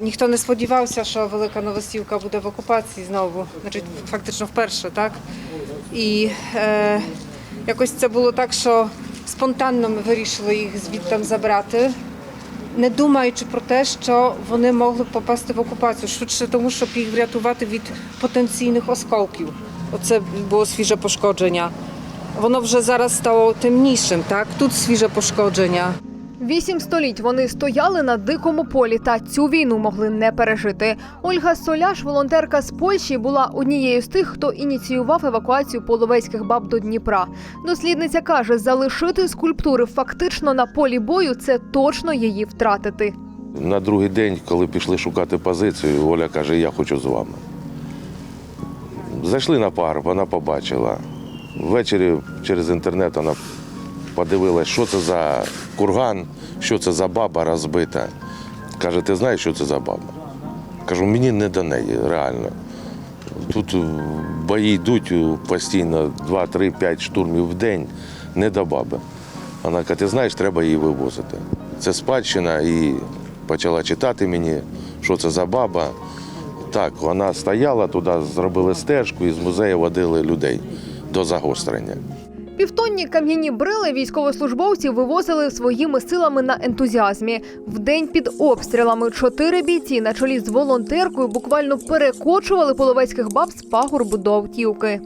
Ніхто не сподівався, що Велика Новосілка буде в окупації знову, значить, фактично вперше, так? І е, якось це було так, що спонтанно ми вирішили їх звідти забрати, не думаючи про те, що вони могли попасти в окупацію, швидше тому, щоб їх врятувати від потенційних осколків. Оце було свіже пошкодження. Воно вже зараз стало темнішим, так? Тут свіже пошкодження. Вісім століть вони стояли на дикому полі та цю війну могли не пережити. Ольга Соляш, волонтерка з Польщі, була однією з тих, хто ініціював евакуацію половецьких баб до Дніпра. Дослідниця каже, залишити скульптури фактично на полі бою це точно її втратити. На другий день, коли пішли шукати позицію, Оля каже, я хочу з вами. Зайшли на пар, вона побачила. Ввечері через інтернет вона подивилась, що це за курган, що це за баба розбита. Каже, ти знаєш, що це за баба? Кажу, мені не до неї, реально. Тут бої йдуть постійно 2, 3, 5 штурмів в день, не до баби. Вона каже, ти знаєш, треба її вивозити. Це спадщина і почала читати мені, що це за баба. Так, вона стояла туди, зробили стежку і з музею водили людей до загострення. Півтонні кам'яні брили військовослужбовці вивозили своїми силами на ентузіазмі. Вдень під обстрілами чотири бійці на чолі з волонтеркою буквально перекочували половецьких баб з пагорбу до автівки.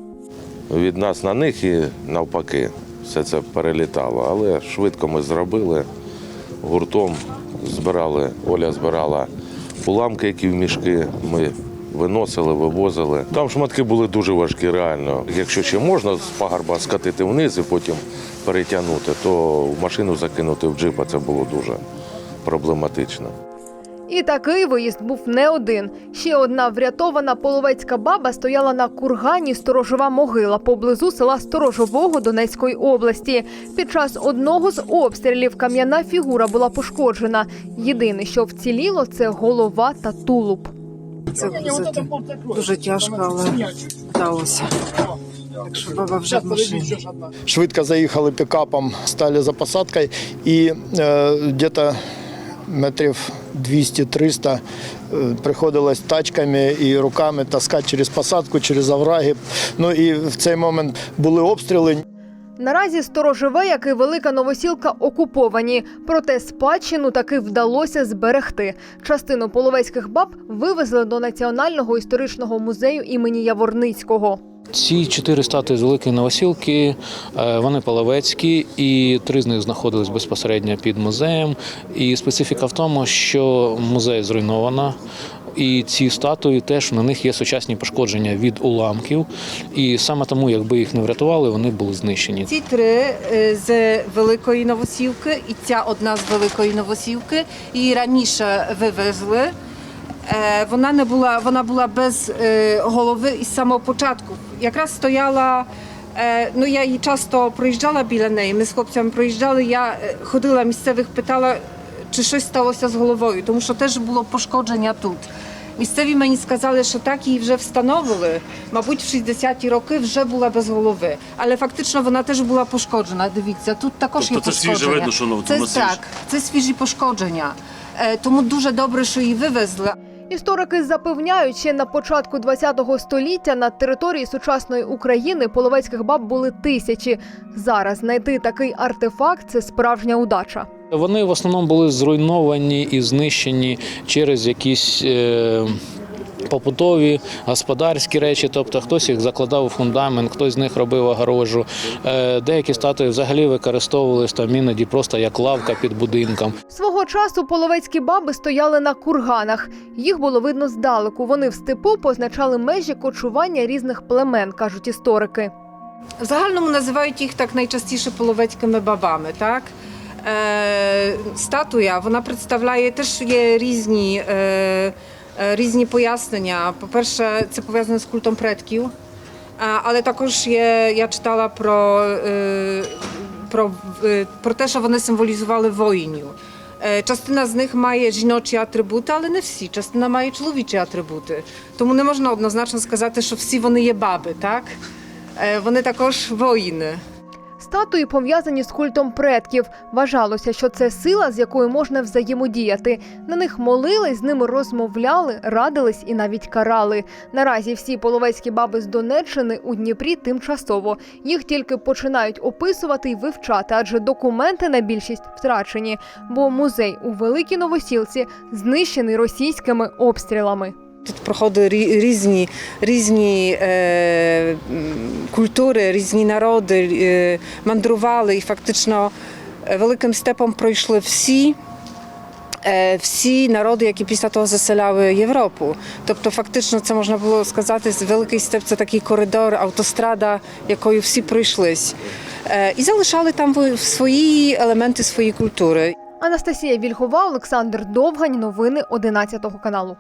Від нас на них і навпаки все це перелітало. Але швидко ми зробили. Гуртом збирали, Оля збирала уламки, які в мішки. Ми виносили, вивозили. Там шматки були дуже важкі, реально. Якщо ще можна з пагорба скатити вниз і потім перетягнути, то машину закинути в джипа це було дуже проблематично. І такий виїзд був не один. Ще одна врятована половецька баба стояла на кургані сторожова могила поблизу села Сторожового Донецької області. Під час одного з обстрілів кам'яна фігура була пошкоджена. Єдине, що вціліло, це голова та тулуб. Це, це дуже тяжко, але вдалося. Так що баба вже в машині. швидко заїхали пікапом, стали за посадкою і е, десь метрів 200-300 е, приходилось тачками і руками таскати через посадку, через овраги. Ну і в цей момент були обстріли. Наразі сторожове, як і велика новосілка, окуповані. Проте спадщину таки вдалося зберегти. Частину половецьких баб вивезли до Національного історичного музею імені Яворницького. Ці чотири статуї з Великої Новосілки, е, вони половецькі, і три з них знаходились безпосередньо під музеєм. І специфіка в тому, що музей зруйновано. І ці статуї теж на них є сучасні пошкодження від уламків. І саме тому, якби їх не врятували, вони були знищені. Ці три е, з Великої Новосілки і ця одна з Великої Новосілки. Її раніше вивезли. Е, Вона не була, вона була без е, голови із самого початку. Якраз стояла. Ну, я її часто проїжджала біля неї. Ми з хлопцями проїжджали. Я ходила місцевих, питала, чи щось сталося з головою, тому що теж було пошкодження тут. Місцеві мені сказали, що так її вже встановили. Мабуть, в 60-ті роки вже була без голови. Але фактично вона теж була пошкоджена. Дивіться, тут також Тобто є це свіже пошкодження. видно, що воно- це свіже. так, це свіжі пошкодження. Е, Тому дуже добре, що її вивезли. Історики запевняють, ще на початку ХХ століття на території сучасної України половецьких баб були тисячі. Зараз знайти такий артефакт це справжня удача. Вони в основному були зруйновані і знищені через якісь. Е- Побутові господарські речі, тобто хтось їх закладав у фундамент, хтось з них робив огорожу. Е, Деякі статуї взагалі використовувалися там іноді просто як лавка під будинком. Свого часу половецькі баби стояли на курганах. Їх було видно здалеку. Вони в степу позначали межі кочування різних племен, кажуть історики. В загальному називають їх так найчастіше половецькими бабами. Так? Е, статуя вона представляє теж є різні, е, е, різні пояснення. По-перше, це пов'язане з культом предків, але також є, я читала про, про, про те, що вони символізували воїнів. Частина з них має жіночі атрибути, але не всі. Частина має чоловічі атрибути. Тому не можна однозначно сказати, що всі вони є баби, так? Вони також воїни. Статуї пов'язані з культом предків. Вважалося, що це сила, з якою можна взаємодіяти. На них молились, з ними розмовляли, радились і навіть карали. Наразі всі половецькі баби з Донеччини у Дніпрі тимчасово. Їх тільки починають описувати і вивчати, адже документи на більшість втрачені. Бо музей у Великій Новосілці знищений російськими обстрілами. Тут проходили різні, різні е, культури, різні народи е, мандрували і фактично е, великим степом пройшли всі. е, Всі народи, які після того заселяли Європу. Тобто, фактично, це можна було сказати, великий степ це такий коридор, автострада, якою всі пройшлись. І залишали там свої елементи своєї культури. Анастасія Вільхова, Олександр Довгань. Новини 11 каналу.